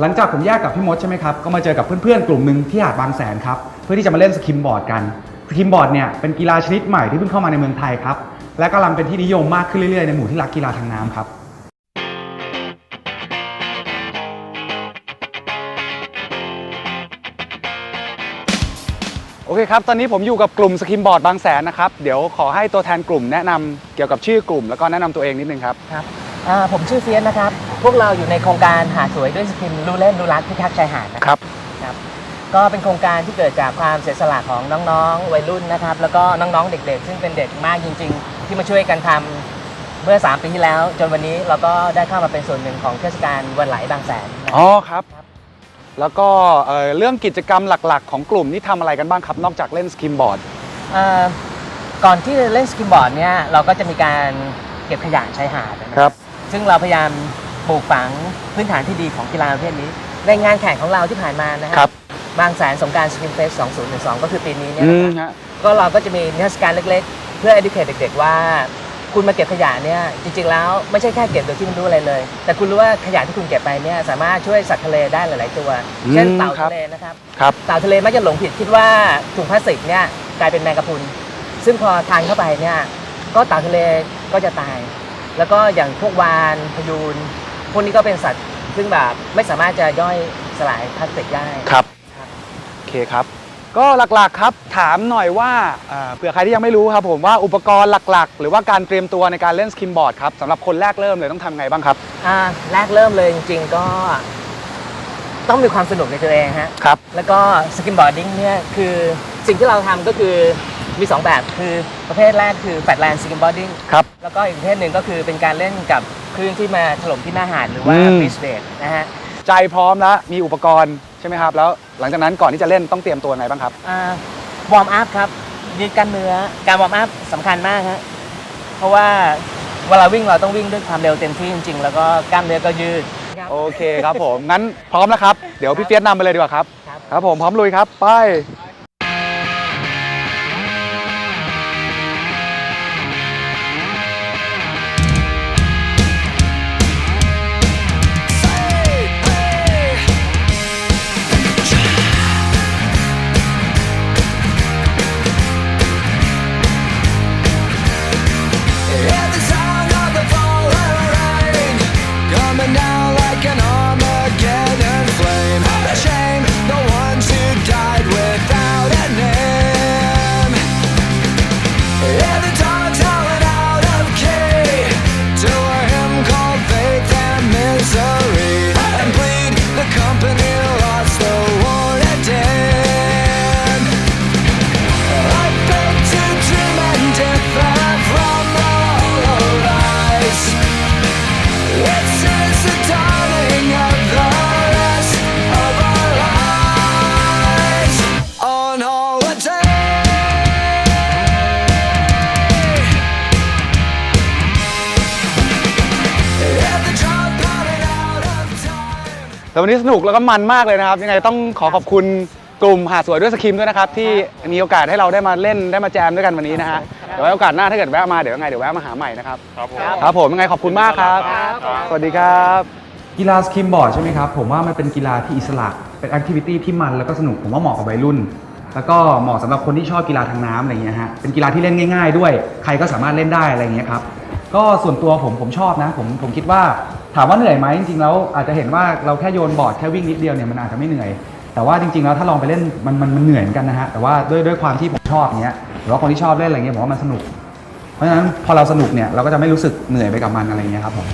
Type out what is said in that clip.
หลังจากผมแยกกับพี่มดใช่ไหมครับ ก็มาเจอกับเพื่อนๆ กลุ่มหนึ่งที่หาดบางแสนครับ เพื่อที่จะมาเล่นสกิมบอร์ดกัน สกิมบอร์ดเนี่ยเป็นกีฬาชนิดใหม่ที่เพิ่งเข้ามาในเมืองไทยครับ และกำลังเป็นที่นิยมมากขึ้นเรื่อยๆ ในหมู่ที่รักกีฬาทางน้ำครับ โอเคครับ ตอนนี้ผมอยู่กับกลุ่มสกิมบอร์ดบางแสนนะครับ เดี๋ยวขอให้ตัวแทนกลุ่มแนะนำเกี่ยวกับชื่อกลุ่ม แล้วก็แนะนำตัวเองนิดนึงครับ ครับ อ่าผมชื่อเฟียสนะครับ พวกเราอยู่ในโครงการหาดสวยด้วยสกิมรู้เล่นรู้รักพิทักษ์ชายหาดนะครับ ครับ ก็เป็นโครงการที่เกิดจากความเสียสละของน้องๆวัยรุ่นนะครับ แล้วก็น้องๆเด็กๆ ซึ่งเป็นเด็กมากจริง ๆ ที่มาช่วยกันทำเมื่อ 3 ปีที่แล้ว จนวันนี้เราก็ได้เข้ามาเป็นส่วนหนึ่งของเทศกาลวันไหลบางแสนนะ อ๋อครับแล้วก็เอ่อเรื่องกิจกรรมหลักๆ ของกลุ่มนี่ทำอะไรกันบ้างครับ นอกจากเล่นสกิมบอร์ดอ่าก่อนที่จะเล่นสกิมบอร์ดเนี่ยเราก็จะมีการเก็บขยะชายหาดนะครับ ซึ่งเราพยายามปลูกฝังพื้นฐานที่ดีของกีฬาประเภทนี้ ในงานแข่งของเราที่ผ่านมานะฮะครับ บางแสนสงกรารสกิมเฟส 2012 ก็คือปีนี้เนี่ยอืนะมครับ ฮะ ก็เราก็จะมีนิทรรศการเล็กๆ เพื่อ educate เด็กๆ ว่า คุณมาเก็บขยะเนี่ยจริงๆ แล้วไม่ใช่แค่เก็บโดยที่ไม่รู้อะไรเลย แต่คุณรู้ว่าขยะที่คุณเก็บไปเนี่ยสามารถช่วยสัตว์ทะเลได้หลาย ๆ ตัวเช่นเต่าทะเลนะครับ ครับ เต่าทะเลมักจะหลงผิดคิดว่าถุงพลาสติกเนี่ยกลายเป็นแมงกะพรุน ซึ่งพอทานเข้าไปเนี่ยก็เต่าทะเลก็จะตาย แล้วก็อย่างพวกวานพยูนพวกนี้ก็เป็นสัตว์ซึ่งแบบไม่สามารถจะย่อยสลายพลาสติกได้ครับครับโอเคครับ ก็หลักๆครับถามหน่อยว่าเอ่อเผื่อใครที่ยังไม่รู้ครับผมว่าอุปกรณ์หลักๆ หรือว่าการเตรียมตัวในการเล่นสกิมบอร์ดครับสำหรับคนแรกเริ่มเลยต้องทำไงบ้างครับ อ่าแรกเริ่มเลยจริง ๆ ก็ ต้องมีความสนุกในตัวเองฮะ ครับ แล้วก็สกิมบอร์ดดิ้งเนี่ยคือสิ่งที่เราทำก็คือ มี 2 แบบคือประเภทแรกคือแฟลตแลนด์สกิมบอร์ดิ้งครับ แล้วก็อีกประเภทหนึ่งก็คือเป็นการเล่นกับคลื่นที่มาถล่มที่หน้าหาดหรือว่าอืม บีชเบดนะฮะใจพร้อมแล้วมีอุปกรณ์ใช่ไหมครับ แล้วหลังจากนั้นก่อนที่จะเล่นต้องเตรียมตัวยังไงบ้างครับ วอร์มอัพครับยืดกล้ามเนื้อการวอร์มอัพสำคัญมากฮะเพราะว่าเวลาวิ่งเราต้องวิ่งด้วยความเร็วเต็มที่จริง ๆ แล้วก็กล้ามเนื้อก็ยืดโอเคครับผม งั้นพร้อมแล้วครับ เดี๋ยวพี่เฟียสนำไปเลยดีกว่าครับ ครับ ครับผมพร้อมลุยครับ ไป Hear แต่วันนี้สนุกแล้วก็มันมากเลยนะครับ ยังไงต้องขอขอบคุณกลุ่มหาดสวยด้วยสกิมด้วยนะครับ ที่มีโอกาสให้เราได้มาเล่นได้มาแจมด้วยกันวันนี้นะฮะเดี๋ยวไว้โอกาสหน้าถ้าเกิดแวะมาเดี๋ยวยังไงเดี๋ยวแวะมาหาใหม่นะครับครับผมครับผมยังไงขอบคุณมากครับ สวัสดีครับ กีฬาสกิมบอร์ดใช่ไหมครับผมว่ามันเป็นกีฬาที่อิสระเป็นแอคทิวิตี้ที่มันแล้วก็สนุกผมว่าเหมาะกับวัยรุ่น แล้วก็เหมาะสำหรับคนที่ชอบกีฬาทางน้ำอะไรเงี้ยฮะเป็นกีฬาที่เล่นง่าย ๆ ด้วย ใครก็สามารถเล่นได้อะไรเงี้ยครับก็ส่วนตัวผมผมชอบนะ ผมผมคิดว่า ถามว่าเหนื่อยไหมจริงๆแล้วอาจจะเห็นว่าเราแค่โยนบอร์ดแค่วิ่งนิดเดียวเนี่ยมันอาจจะไม่เหนื่อย แต่ว่าจริง ๆ แล้วถ้าลองไปเล่นมันมันมันเหนื่อยเหมือนกันนะฮะแต่ว่าด้วยด้วยความที่ผมชอบเนี้ยหรือว่าคนที่ชอบเล่นอะไรเงี้ยผมว่ามันสนุก เพราะฉะนั้นพอเราสนุกเนี่ยเราก็จะไม่รู้สึกเหนื่อยไปกับมันอะไรเงี้ยครับผม